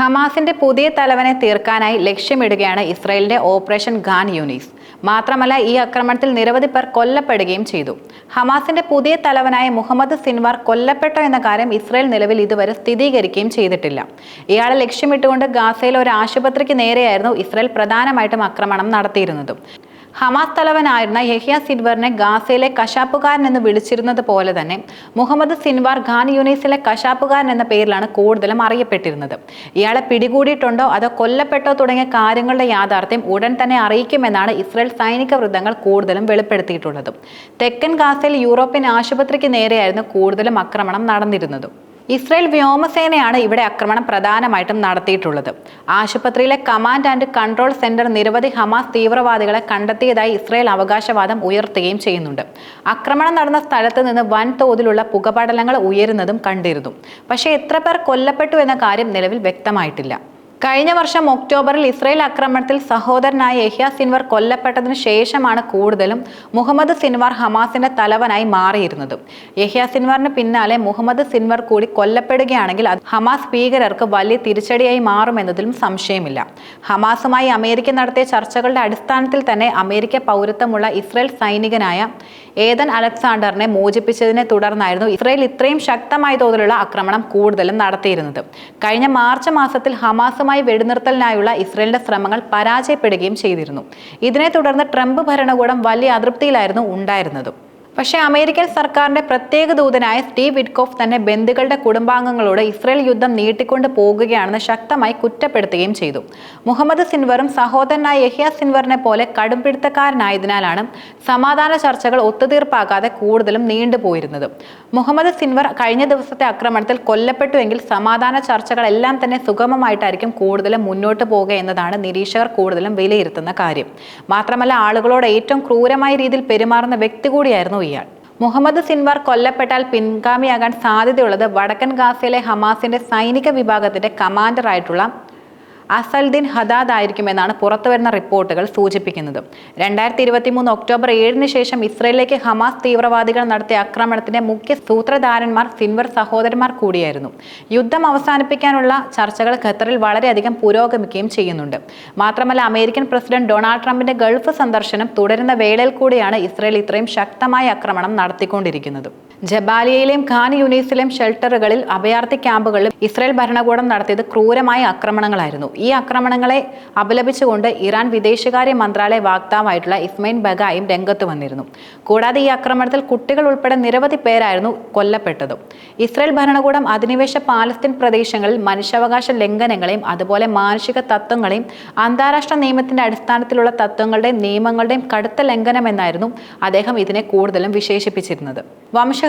ഹമാസിന്റെ പുതിയ തലവനെ തീർക്കാനായി ലക്ഷ്യമിടുകയാണ് ഇസ്രായേലിന്റെ ഓപ്പറേഷൻ ഖാൻ യൂനീസ്. മാത്രമല്ല ഈ ആക്രമണത്തിൽ നിരവധി പേർ കൊല്ലപ്പെടുകയും ചെയ്തു. ഹമാസിന്റെ പുതിയ തലവനായ മുഹമ്മദ് സിൻവാർ കൊല്ലപ്പെട്ടോ എന്ന കാര്യം ഇസ്രായേൽ നിലവിൽ ഇതുവരെ സ്ഥിരീകരിക്കുകയും ചെയ്തിട്ടില്ല. ഇയാളെ ലക്ഷ്യമിട്ടുകൊണ്ട് ഗാസയിലെ ഒരു ആശുപത്രിക്ക് നേരെയായിരുന്നു ഇസ്രായേൽ പ്രധാനമായിട്ടും ആക്രമണം നടത്തിയിരുന്നത്. ഹമാസ് തലവനായിരുന്ന യഹിയ സിൻവറിനെ ഗാസയിലെ കശാപ്പുകാരൻ എന്ന് വിളിച്ചിരുന്നത് പോലെ തന്നെ മുഹമ്മദ് സിൻവാർ ഖാൻ യൂനീസിലെ കശാപ്പുകാരൻ എന്ന പേരിലാണ് കൂടുതലും അറിയപ്പെട്ടിരുന്നത്. ഇയാളെ പിടികൂടിയിട്ടുണ്ടോ അതോ കൊല്ലപ്പെട്ടോ തുടങ്ങിയ കാര്യങ്ങളുടെ യാഥാർത്ഥ്യം ഉടൻ തന്നെ അറിയിക്കുമെന്നാണ് ഇസ്രായേൽ സൈനിക വൃത്തങ്ങൾ കൂടുതലും വെളിപ്പെടുത്തിയിട്ടുള്ളത്. തെക്കൻ ഗാസയിൽ യൂറോപ്യൻ ആശുപത്രിക്ക് നേരെയായിരുന്നു കൂടുതലും ആക്രമണം നടന്നിരുന്നത്. ഇസ്രായേൽ വ്യോമസേനയാണ് ഇവിടെ ആക്രമണം പ്രധാനമായിട്ടും നടത്തിയിട്ടുള്ളത്. ആശുപത്രിയിലെ കമാൻഡ് ആൻഡ് കൺട്രോൾ സെന്റർ നിരവധി ഹമാസ് തീവ്രവാദികളെ കണ്ടെത്തിയതായി ഇസ്രയേൽ അവകാശവാദം ഉയർത്തുകയും ചെയ്യുന്നുണ്ട്. ആക്രമണം നടന്ന സ്ഥലത്ത് നിന്ന് വൻതോതിലുള്ള പുകപടലങ്ങൾ ഉയരുന്നതും കണ്ടിരുന്നു. പക്ഷേ എത്ര പേർ കൊല്ലപ്പെട്ടു എന്ന കാര്യം നിലവിൽ വ്യക്തമായിട്ടില്ല. കഴിഞ്ഞ വർഷം ഒക്ടോബറിൽ ഇസ്രയേൽ ആക്രമണത്തിൽ സഹോദരനായ യഹ്യ സിൻവർ കൊല്ലപ്പെട്ടതിന് ശേഷമാണ് കൂടുതലും മുഹമ്മദ് സിൻവർ ഹമാസിന്റെ തലവനായി മാറിയിരുന്നത്. യഹ്യ സിൻവാറിന് പിന്നാലെ മുഹമ്മദ് സിൻവർ കൂടി കൊല്ലപ്പെടുകയാണെങ്കിൽ അത് ഹമാസ് ഭീകരർക്ക് വലിയ തിരിച്ചടിയായി മാറുമെന്നതിലും സംശയമില്ല. ഹമാസുമായി അമേരിക്ക നടത്തിയ ചർച്ചകളുടെ അടിസ്ഥാനത്തിൽ തന്നെ അമേരിക്ക പൗരത്വമുള്ള ഇസ്രയേൽ സൈനികനായ ഏതൻ അലക്സാണ്ടറിനെ മോചിപ്പിച്ചതിനെ തുടർന്നായിരുന്നു ഇസ്രയേൽ ഇത്രയും ശക്തമായ തോതിലുള്ള ആക്രമണം കൂടുതലും നടത്തിയിരുന്നത്. കഴിഞ്ഞ മാർച്ച് മാസത്തിൽ ഹമാസുമായി വെടിനിർത്തലിനായുള്ള ഇസ്രയേലിന്റെ ശ്രമങ്ങൾ പരാജയപ്പെടുകയും ചെയ്തിരുന്നു. ഇതിനെ തുടർന്ന് ട്രംപ് ഭരണകൂടം വലിയ അതൃപ്തിയിലായിരുന്നു ഉണ്ടായിരുന്നത്. പക്ഷേ അമേരിക്കൻ സർക്കാരിന്റെ പ്രത്യേക ദൂതനായ സ്റ്റീവ് വിറ്റ്കോഫ് തന്നെ ബന്ധുക്കളുടെ കുടുംബാംഗങ്ങളോട് ഇസ്രയേൽ യുദ്ധം നീട്ടിക്കൊണ്ട് പോകുകയാണെന്ന് ശക്തമായി കുറ്റപ്പെടുത്തുകയും ചെയ്തു. മുഹമ്മദ് സിൻവറും സഹോദരനായ യഹിയ സിൻവറിനെ പോലെ കടുംപിടുത്തക്കാരനായതിനാലാണ് സമാധാന ചർച്ചകൾ ഒത്തുതീർപ്പാകാതെ കൂടുതലും നീണ്ടുപോയിരുന്നത്. മുഹമ്മദ് സിൻവർ കഴിഞ്ഞ ദിവസത്തെ ആക്രമണത്തിൽ കൊല്ലപ്പെട്ടുവെങ്കിൽ സമാധാന ചർച്ചകളെല്ലാം തന്നെ സുഗമമായിട്ടായിരിക്കും കൂടുതലും മുന്നോട്ട് പോകുക എന്നതാണ് നിരീക്ഷകർ കൂടുതലും വിലയിരുത്തുന്ന കാര്യം. മാത്രമല്ല ആളുകളോട് ഏറ്റവും ക്രൂരമായ രീതിയിൽ പെരുമാറുന്ന വ്യക്തി കൂടിയായിരുന്നു ഇയാൾ. മുഹമ്മദ് സിൻവാർ കൊല്ലപ്പെട്ടാൽ പിൻഗാമിയാകാൻ സാധ്യതയുള്ളത് വടക്കൻ ഗാസയിലെ ഹമാസിന്റെ സൈനിക വിഭാഗത്തിന്റെ കമാൻഡറായിട്ടുള്ള അസൽദീൻ ഹദാദ് ആയിരിക്കുമെന്നാണ് പുറത്തുവരുന്ന റിപ്പോർട്ടുകൾ സൂചിപ്പിക്കുന്നത്. രണ്ടായിരത്തി ഇരുപത്തി മൂന്ന് ഒക്ടോബർ ഏഴിന് ശേഷം ഇസ്രയേലിലേക്ക് ഹമാസ് തീവ്രവാദികൾ നടത്തിയ ആക്രമണത്തിന്റെ മുഖ്യ സൂത്രധാരന്മാർ സിൻവർ സഹോദരന്മാർ കൂടിയായിരുന്നു. യുദ്ധം അവസാനിപ്പിക്കാനുള്ള ചർച്ചകൾ ഖത്തറിൽ വളരെയധികം പുരോഗമിക്കുകയും ചെയ്യുന്നുണ്ട്. മാത്രമല്ല അമേരിക്കൻ പ്രസിഡന്റ് ഡൊണാൾഡ് ട്രംപിന്റെ ഗൾഫ് സന്ദർശനം തുടരുന്ന വേളയിൽ കൂടിയാണ് ഇസ്രയേൽ ഇത്രയും ശക്തമായ ആക്രമണം നടത്തിക്കൊണ്ടിരിക്കുന്നത്. ജബാലിയയിലെയും ഖാൻ യൂനീസിലെയും ഷെൽട്ടറുകളിൽ അഭയാർത്ഥി ക്യാമ്പുകളിലും ഇസ്രായേൽ ഭരണകൂടം നടത്തിയത് ക്രൂരമായ ആക്രമണങ്ങളായിരുന്നു. ഈ ആക്രമണങ്ങളെ അപലപിച്ചുകൊണ്ട് ഇറാൻ വിദേശകാര്യ മന്ത്രാലയ വാക്താവായിട്ടുള്ള ഇസ്മൈൻ ബഗായും രംഗത്ത് വന്നിരുന്നു. കൂടാതെ ഈ ആക്രമണത്തിൽ കുട്ടികൾ ഉൾപ്പെടെ നിരവധി പേരായിരുന്നു കൊല്ലപ്പെട്ടത്. ഇസ്രായേൽ ഭരണകൂടം അധിനിവേശ പാലസ്തീൻ പ്രദേശങ്ങളിൽ മനുഷ്യാവകാശ ലംഘനങ്ങളെയും അതുപോലെ മാനുഷിക തത്വങ്ങളെയും അന്താരാഷ്ട്ര നിയമത്തിന്റെ അടിസ്ഥാനത്തിലുള്ള തത്വങ്ങളുടെയും നിയമങ്ങളുടെയും കടുത്ത ലംഘനമെന്നായിരുന്നു അദ്ദേഹം ഇതിനെ കൂടുതലും വിശേഷിപ്പിച്ചിരുന്നത്.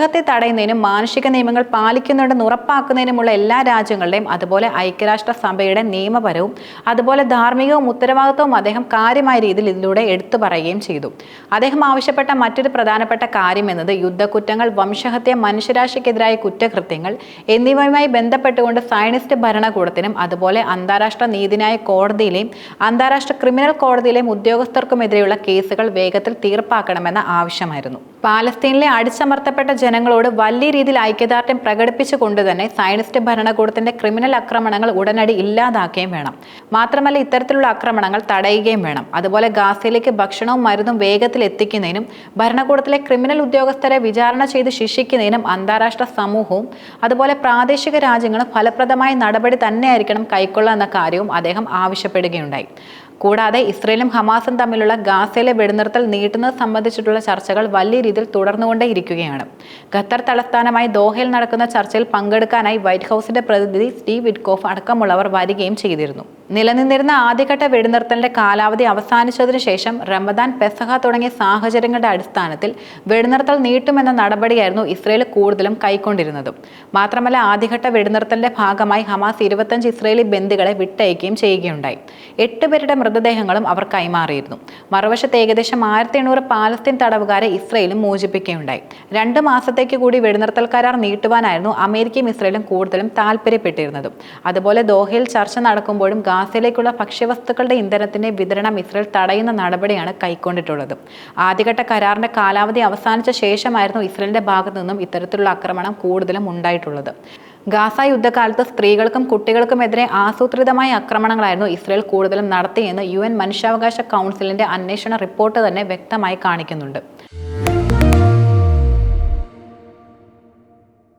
വംശഹത്യ തടയുന്നതിനും മാനുഷിക നിയമങ്ങൾ പാലിക്കുന്നുണ്ടെന്ന് ഉറപ്പാക്കുന്നതിനുമുള്ള എല്ലാ രാജ്യങ്ങളുടെയും അതുപോലെ ഐക്യരാഷ്ട്ര സഭയുടെ നിയമപരവും അതുപോലെ ധാർമ്മികവും ഉത്തരവാദിത്വവും അദ്ദേഹം കാര്യമായ രീതിയിൽ ഇതിലൂടെ എടുത്തു പറയുകയും ചെയ്തു. അദ്ദേഹം ആവശ്യപ്പെട്ട മറ്റൊരു പ്രധാനപ്പെട്ട കാര്യം എന്നത് യുദ്ധക്കുറ്റങ്ങൾ വംശഹത്യ മനുഷ്യരാശിക്കെതിരായ കുറ്റകൃത്യങ്ങൾ എന്നിവയുമായി ബന്ധപ്പെട്ടുകൊണ്ട് സയനിസ്റ്റ് ഭരണകൂടത്തിനും അതുപോലെ അന്താരാഷ്ട്ര നീതിന്യായ കോടതിയിലെയും അന്താരാഷ്ട്ര ക്രിമിനൽ കോടതിയിലെയും ഉദ്യോഗസ്ഥർക്കുമെതിരെയുള്ള കേസുകൾ വേഗത്തിൽ തീർപ്പാക്കണമെന്ന ആവശ്യമായിരുന്നു. പാലസ്തീനിലെ അടിച്ചമർത്തപ്പെട്ട ജനങ്ങളോട് വലിയ രീതിയിൽ ഐക്യദാർഢ്യം പ്രകടിപ്പിച്ചുകൊണ്ട് തന്നെ സയനിസ്റ്റ് ഭരണകൂടത്തിന്റെ ക്രിമിനൽ ആക്രമണങ്ങൾ ഉടനടി ഇല്ലാതാക്കുകയും വേണം. മാത്രമല്ല ഇത്തരത്തിലുള്ള ആക്രമണങ്ങൾ തടയുകയും വേണം. അതുപോലെ ഗാസയിലേക്ക് ഭക്ഷണവും മരുന്നും വേഗത്തിൽ എത്തിക്കുന്നതിനും ഭരണകൂടത്തിലെ ക്രിമിനൽ ഉദ്യോഗസ്ഥരെ വിചാരണ ചെയ്ത് ശിക്ഷിക്കുന്നതിനും അന്താരാഷ്ട്ര സമൂഹവും അതുപോലെ പ്രാദേശിക രാജ്യങ്ങളും ഫലപ്രദമായ നടപടി തന്നെയായിരിക്കണം കൈക്കൊള്ളുക എന്ന കാര്യവും അദ്ദേഹം ആവശ്യപ്പെടുകയുണ്ടായി. കൂടാതെ ഇസ്രയേലും ഹമാസും തമ്മിലുള്ള ഗാസയിലെ വെടിനിർത്തൽ നീട്ടുന്നത് സംബന്ധിച്ചിട്ടുള്ള ചർച്ചകൾ വലിയ രീതിയിൽ തുടർന്നുകൊണ്ടേയിരിക്കുകയാണ്. ഖത്തർ തലസ്ഥാനമായി ദോഹയിൽ നടക്കുന്ന ചർച്ചയിൽ പങ്കെടുക്കാനായി വൈറ്റ് ഹൗസിന്റെ പ്രതിനിധി സ്റ്റീവ് വിറ്റ്കോഫ് അടക്കമുള്ളവർ വരികയും ചെയ്തിരുന്നു. നിലനിന്നിരുന്ന ആദ്യഘട്ട വെടിനിർത്തലിന്റെ കാലാവധി അവസാനിച്ചതിനു ശേഷം റമദാൻ പെസഹ തുടങ്ങിയ സാഹചര്യങ്ങളുടെ അടിസ്ഥാനത്തിൽ വെടിനിർത്തൽ നീട്ടുമെന്ന നടപടിയായിരുന്നു ഇസ്രയേൽ കൂടുതലും കൈക്കൊണ്ടിരുന്നതും. മാത്രമല്ല ആദ്യഘട്ട വെടിനിർത്തലിന്റെ ഭാഗമായി ഹമാസ് ഇരുപത്തഞ്ച് ഇസ്രയേലി ബന്ദികളെ വിട്ടയക്കുകയും ചെയ്യുകയുണ്ടായി. എട്ട് പേരുടെ മൃതദേഹങ്ങളും അവർ കൈമാറിയിരുന്നു. മറുവശത്ത് ഏകദേശം ആയിരത്തി എണ്ണൂറ് പാലസ്തീൻ തടവുകാരെ ഇസ്രയേലും മോചിപ്പിക്കുകയുണ്ടായി. രണ്ട് മാസത്തേക്ക് കൂടി വെടിനിർത്തൽ കരാർ നീട്ടുവാനായിരുന്നു അമേരിക്കയും ഇസ്രയേലും കൂടുതലും താല്പര്യപ്പെട്ടിരുന്നതും അതുപോലെ ദോഹയിൽ ചർച്ച നടക്കുമ്പോഴും ഗാസയിലേക്കുള്ള ഭക്ഷ്യവസ്തുക്കളുടെ ഇന്ധനത്തിന്റെ വിതരണം ഇസ്രയേൽ തടയുന്ന നടപടിയാണ് കൈക്കൊണ്ടിട്ടുള്ളത്. ആദ്യഘട്ട കരാറിന്റെ കാലാവധി അവസാനിച്ച ശേഷമായിരുന്നു ഇസ്രയേലിന്റെ ഭാഗത്തു നിന്നും ഇത്തരത്തിലുള്ള ആക്രമണം കൂടുതലും ഉണ്ടായിട്ടുള്ളത്. ഗാസ യുദ്ധകാലത്ത് സ്ത്രീകൾക്കും കുട്ടികൾക്കുമെതിരെ ആസൂത്രിതമായ ആക്രമണങ്ങളായിരുന്നു ഇസ്രയേൽ കൂടുതലും നടത്തിയെന്ന് യു എൻ മനുഷ്യാവകാശ കൗൺസിലിന്റെ അന്വേഷണ റിപ്പോർട്ട് തന്നെ വ്യക്തമായി കാണിക്കുന്നുണ്ട്.